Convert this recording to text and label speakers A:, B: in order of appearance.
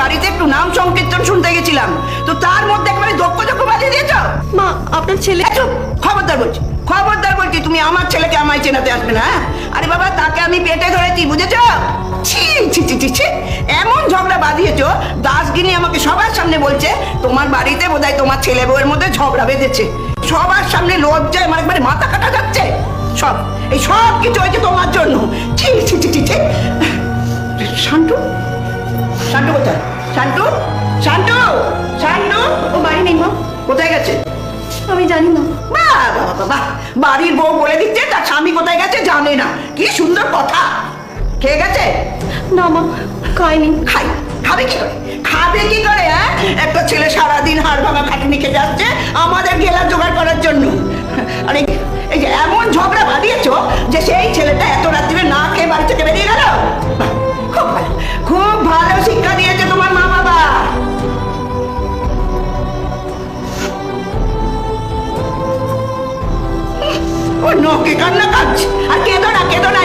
A: বাড়িতে একটু নাম সংকীর্তন শুনতে গেছিলাম। তো তার মধ্যে একবারে দক্ষ দক্ষ বাজিয়ে দিয়েছ?
B: মা আপনার ছেলে
A: চুপ, খবরদার বলছি খবরদার বলছি তুমি আমার ছেলেকে আমায় চেনাতে আসবে না হ্যাঁ? আরে বাবা তাকে আমি পেটে ধরেছি বুঝেছ? ছি ছি ছি ছি ছি এমন ঝগড়া বাঁধিয়েছ দাসগিনি আমাকে সবার সামনে বলছে তোমার বাড়িতে বোধহয় তোমার ছেলে বউয়ের মধ্যে ঝগড়া বেঁধেছে। সবার সামনে লজ্জায় আমার একবারে মাথা কাটা যাচ্ছে। সব এই সব কিছু হয়েছে তোমার জন্য। ছি ছি ছি ছি শান্টু কোথায়? শান্টু? শান্টু? শান্টু?
B: ও বাড়ি নেই মা।
A: কোথায় গেছে?
B: আমি জানি না।
A: বাহ, বাহ, বাহ, বাহ। বাড়ির বউ বলে দিচ্ছে তার স্বামী কোথায় গেছে জানে না। কি সুন্দর কথা। খেয়ে গেছে?
B: না মা খাইনি।
A: খাই। খাবে কি করে? খাবে কি করে হ্যাঁ একটা ছেলে সারাদিন হাড় ভাঙা খাটনি খেতে যাচ্ছে আমাদের গেলা জোগাড় করার জন্য। ও নকে কান্না কাজ আর কেঁদো না কেঁদো না